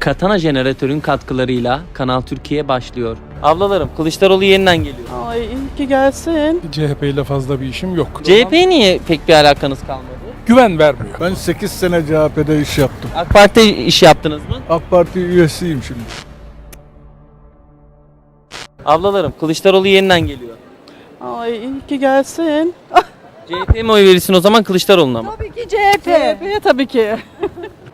Katana jeneratörün katkılarıyla Kanal Türkiye başlıyor. Ablalarım Kılıçdaroğlu yeniden geliyor. Ay iyi ki gelsin. CHP ile fazla bir işim yok. CHP niye pek bir alakanız kalmadı? Güven vermiyor. Ben 8 sene CHP'de iş yaptım. AK Parti iş yaptınız mı? AK Parti üyesiyim şimdi. Ablalarım Kılıçdaroğlu yeniden geliyor. Ay iyi ki gelsin. CHP'ye mi oy verirsin o zaman Kılıçdaroğlu'na mı? Tabii ki CHP. CHP'ye tabii ki.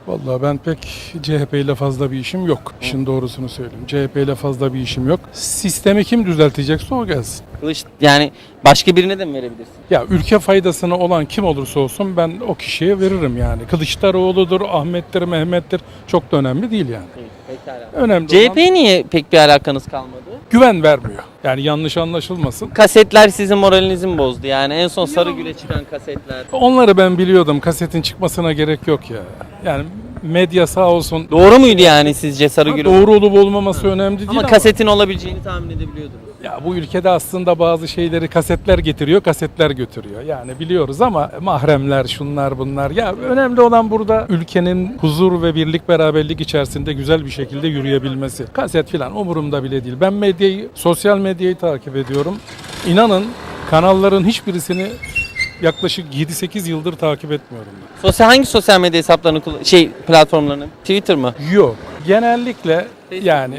Vallahi ben pek CHP ile fazla bir işim yok. İşin doğrusunu söyleyeyim. CHP ile fazla bir işim yok. Sistemi kim düzeltecekse o gelsin. Kılıç yani başka birine de mi verebilirsin? Ya ülke faydasına olan kim olursa olsun ben o kişiye veririm yani. Kılıçdaroğlu'dur, Ahmet'tir, Mehmet'tir çok da önemli değil yani. Pekala. Önemli CHP olan niye pek bir alakanız kalmadı? güven vermiyor. Yani yanlış anlaşılmasın. Kasetler sizin moralinizi mi bozdu? Yani en son Sarıgül'e çıkan kasetler. Onları ben biliyordum. Kasetin çıkmasına gerek yok ya. Yani medya sağ olsun. Doğru muydu yani sizce Ha, Sarıgül? Doğru olup olmaması önemli değil Ama ama, kasetin olabileceğini tahmin edebiliyordunuz. ya bu ülkede aslında bazı şeyleri kasetler getiriyor, kasetler götürüyor. Yani biliyoruz ama mahremler, şunlar bunlar. Ya önemli olan burada ülkenin huzur ve birlik beraberlik içerisinde güzel bir şekilde yürüyebilmesi. Kaset filan umurumda bile değil. Ben medyayı, sosyal medyayı takip ediyorum. İnanın kanalların hiçbirisini yaklaşık 7-8 yıldır takip etmiyorum ben. Sosyal hangi sosyal medya hesaplarını kullan şey platformlarını? Twitter mı? Yok. Genellikle Facebook, yani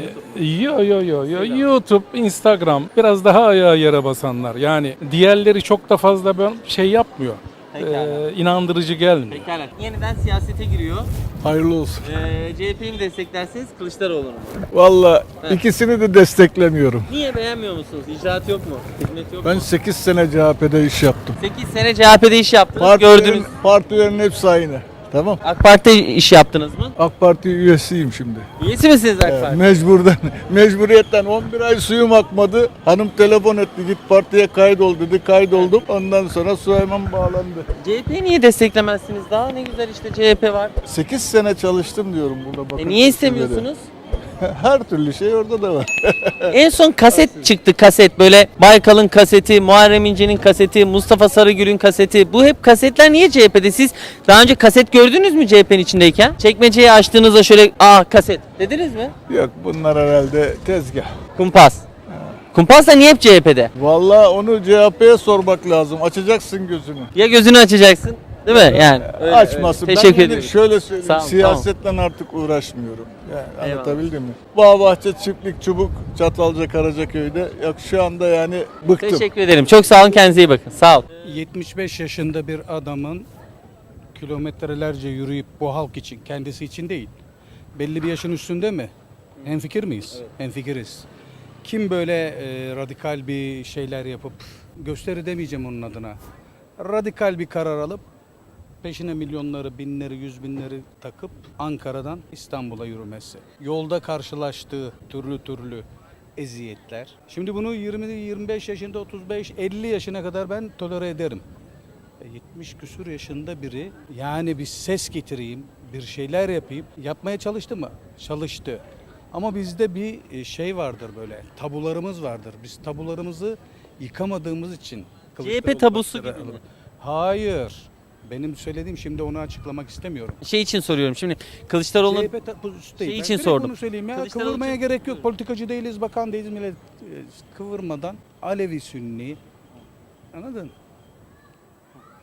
yo yo yo yo YouTube, Instagram biraz daha ayağa yere basanlar. Yani diğerleri çok da fazla ben şey yapmıyor. Pekala. Ee, inandırıcı gelmiyor. Pekala. Yeniden siyasete giriyor. Hayırlı olsun. Ee, CHP'yi mi desteklersiniz Kılıçdaroğlu'nu mu? Valla Evet. ikisini de desteklemiyorum. Niye beğenmiyor musunuz? İcraat yok mu? Hizmet yok Ben mu? 8 sene CHP'de iş yaptım. 8 sene CHP'de iş yaptınız. Partilerin, Gördünüz. partilerin hepsi aynı. Tamam. AK Parti iş yaptınız mı? AK Parti üyesiyim şimdi. Üyesi misiniz AK Parti? mecburdan, mecburiyetten 11 ay suyum akmadı. Hanım telefon etti git partiye kaydol dedi. Kaydoldum. Ondan sonra su hemen bağlandı. CHP'yi niye desteklemezsiniz? Daha ne güzel işte CHP var. 8 sene çalıştım diyorum burada. Bakın E niye istemiyorsunuz? Her türlü şey orada da var. en son kaset çıktı kaset böyle Baykal'ın kaseti, Muharrem İnce'nin kaseti, Mustafa Sarıgül'ün kaseti. Bu hep kasetler niye CHP'de? Siz daha önce kaset gördünüz mü CHP'nin içindeyken? Çekmeceyi açtığınızda şöyle aa kaset dediniz mi? Yok bunlar herhalde tezgah. Kumpas. Kumpas da niye hep CHP'de? Vallahi onu CHP'ye sormak lazım. Açacaksın gözünü. Ya gözünü açacaksın değil mi? Yani öyle, Açmasın. öyle. Teşekkür ben ederim. şöyle söyleyeyim. Sağ olun, siyasetle artık uğraşmıyorum. Yani Eyvallah. anlatabildim mi? Bağ bahçe çiftlik çubuk Çatalca Karaköy'de. Yok şu anda yani bıktım. Teşekkür ederim. Çok sağ olun kendinize iyi bakın. Sağ ol. 75 yaşında bir adamın kilometrelerce yürüyüp bu halk için, kendisi için değil. Belli bir yaşın üstünde mi? Hemfikir miyiz? Hemfikiriz. Kim böyle e, radikal bir şeyler yapıp, gösteri demeyeceğim onun adına. Radikal bir karar alıp, peşine milyonları, binleri, yüz binleri takıp Ankara'dan İstanbul'a yürümesi. Yolda karşılaştığı türlü türlü eziyetler. Şimdi bunu 20-25 yaşında, 35-50 yaşına kadar ben tolere ederim. E, 70 küsur yaşında biri yani bir ses getireyim, bir şeyler yapayım. Yapmaya çalıştı mı? Çalıştı. Ama bizde bir e, şey vardır böyle, tabularımız vardır. Biz tabularımızı yıkamadığımız için. Kılıçdaroğlu tabusu gibi mi? Hayır. Benim söylediğim şimdi onu açıklamak istemiyorum. Şey için soruyorum şimdi Kılıçdaroğlu CHP tabusu değil. şey Ben için direkt sordum. Onu söyleyeyim ya. Kılıçdaroğlu Kıvırmaya için- gerek yok. Politikacı değiliz, bakan değiliz. Millet e, kıvırmadan Alevi Sünni anladın?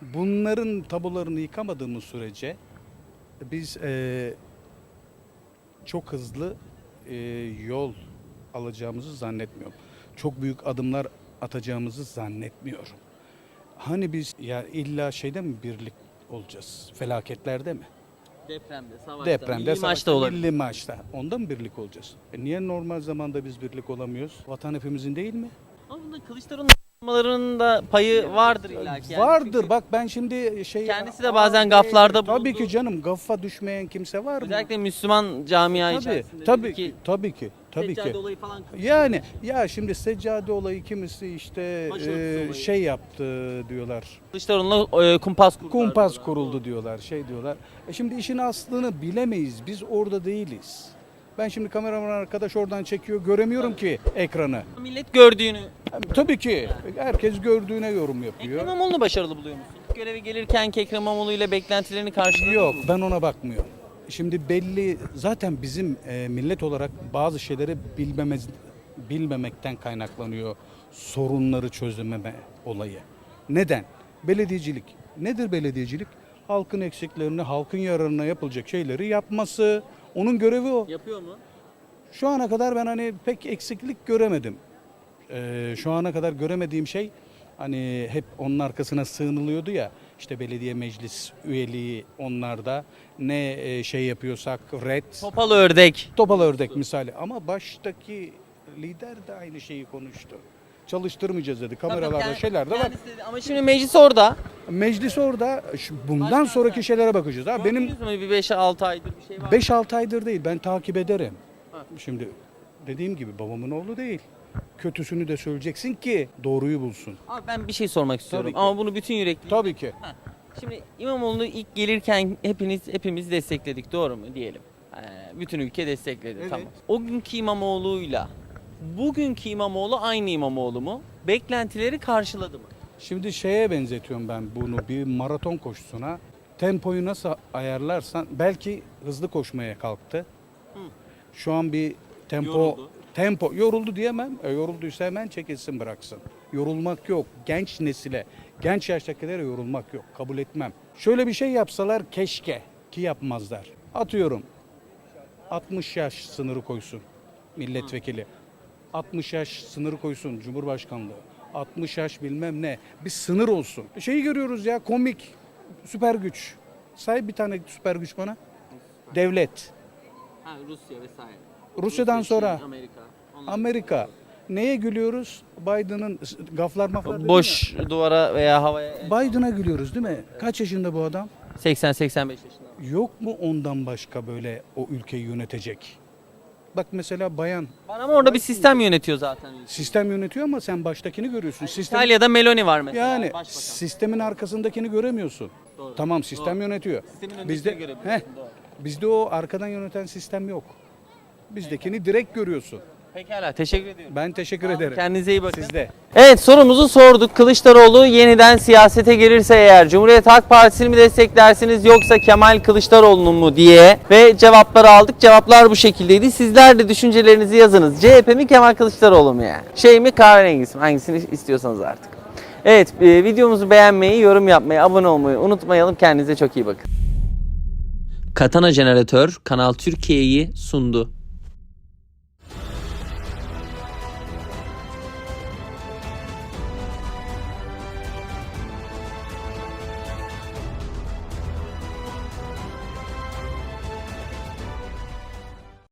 Bunların tabularını yıkamadığımız sürece biz e, çok hızlı e, yol alacağımızı zannetmiyorum. Çok büyük adımlar atacağımızı zannetmiyorum. Hani biz ya illa şeyde mi birlik olacağız? Felaketlerde mi? depremde, savaşta, Depremde, milli maçta savaşta, olabilir. milli maçta. Onda mı birlik olacağız? E niye normal zamanda biz birlik olamıyoruz? Vatan hepimizin değil mi? Ama bunda Kılıçdaroğlu'nun yapmalarının da payı vardır illa ki. yani. Vardır. Çünkü Bak ben şimdi şey... Kendisi de bazen gaflarda Tabii bulundu. ki canım gaffa düşmeyen kimse var mı? Özellikle Müslüman camia tabii, içerisinde. tabii dedi ki, tabii ki, tabii seccade ki. olayı falan Yani ya şimdi seccade olayı kimisi işte Başörtüsü e, olayı. şey yaptı diyorlar. Kılıçdaroğlu'na e, kumpas kurdular. Kumpas kuruldu diyorlar, şey diyorlar. E şimdi işin aslını bilemeyiz. Biz orada değiliz. Ben şimdi kameraman arkadaş oradan çekiyor. Göremiyorum ki ekranı. Millet gördüğünü. Tabii ki. Herkes gördüğüne yorum Ekrem yapıyor. İmamoğlu'nu başarılı buluyor musun? Göreve gelirken ki Ekrem İmamoğlu ile beklentilerini karşıladın Yok mı? ben ona bakmıyorum. Şimdi belli zaten bizim e, millet olarak bazı şeyleri bilmemez bilmemekten kaynaklanıyor sorunları çözememe olayı. Neden? Belediyecilik. Nedir belediyecilik? Halkın eksiklerini, halkın yararına yapılacak şeyleri yapması. Onun görevi o. Yapıyor mu? Şu ana kadar ben hani pek eksiklik göremedim. Ee, şu ana kadar göremediğim şey hani hep onun arkasına sığınılıyordu ya işte belediye meclis üyeliği onlarda ne e, şey yapıyorsak red Topal ördek. topal ördek misali ama baştaki lider de aynı şeyi konuştu. Çalıştırmayacağız dedi. Kameralarda Tabii, şeyler de var. kendisi dedi. Ama şimdi meclis orada. Meclis orada. Şu- Bundan Başkan sonraki sen- şeylere bakacağız. Ha, benim Gördünüz mü bir 5-6 aydır bir şey var. 5-6 aydır değil ben takip ederim. Ha. Şimdi dediğim gibi babamın oğlu değil. Kötüsünü de söyleyeceksin ki doğruyu bulsun. Abi ben bir şey sormak istiyorum Tabii ki. ama bunu bütün yürekli. Tabii ki. Şimdi İmamoğlu ilk gelirken hepiniz hepimiz destekledik doğru mu diyelim. Ee, bütün ülke destekledi Evet. tamam. O günkü İmamoğlu'yla bugünkü İmamoğlu aynı İmamoğlu mu? Beklentileri karşıladı mı? Şimdi şeye benzetiyorum ben bunu bir maraton koşusuna. Tempoyu nasıl ayarlarsan belki hızlı koşmaya kalktı. Şu an bir tempo Yoruldu. Tempo yoruldu diyemem. E, yorulduysa hemen çekilsin bıraksın. Yorulmak yok. Genç nesile, genç yaştakilere yorulmak yok. Kabul etmem. Şöyle bir şey yapsalar keşke ki yapmazlar. Atıyorum 60 yaş sınırı koysun milletvekili. 60 yaş sınırı koysun Cumhurbaşkanlığı. 60 yaş bilmem ne. Bir sınır olsun. Şeyi görüyoruz ya komik. Süper güç. Say bir tane süper güç bana. Devlet. Ha, Rusya vesaire. Rusya'dan sonra Amerika. Amerika. Neye gülüyoruz? Biden'ın gaflar maflar Boş duvara veya havaya ya. Biden'a gülüyoruz değil mi? Kaç yaşında bu adam? 80-85 yaşında. Yok mu ondan başka böyle o ülkeyi yönetecek? Bak mesela bayan Var ama orada bir sistem yönetiyor zaten. sistem yönetiyor ama sen baştakini görüyorsun. Sistem İtalya'da Meloni var mesela. Yani başbakan. sistemin arkasındakini göremiyorsun. Doğru. Tamam sistem yönetiyor. Sistemin öndekini Bizde görebiliyorsun, heh, doğru. Bizde o arkadan yöneten sistem yok. Bizdekini direkt görüyorsun. Pekala teşekkür ediyorum. Ben teşekkür Tamam, ederim. Kendinize iyi bakın. Siz de. Evet sorumuzu sorduk. Kılıçdaroğlu yeniden siyasete gelirse eğer Cumhuriyet Halk Partisi'ni mi desteklersiniz yoksa Kemal Kılıçdaroğlu'nu mu diye ve cevapları aldık. Cevaplar bu şekildeydi. Sizler de düşüncelerinizi yazınız. CHP mi Kemal Kılıçdaroğlu mu yani? Şey mi kahverengisi mi? Hangisini istiyorsanız artık. Evet e, videomuzu beğenmeyi, yorum yapmayı, abone olmayı unutmayalım. Kendinize çok iyi bakın. Katana Jeneratör Kanal Türkiye'yi sundu.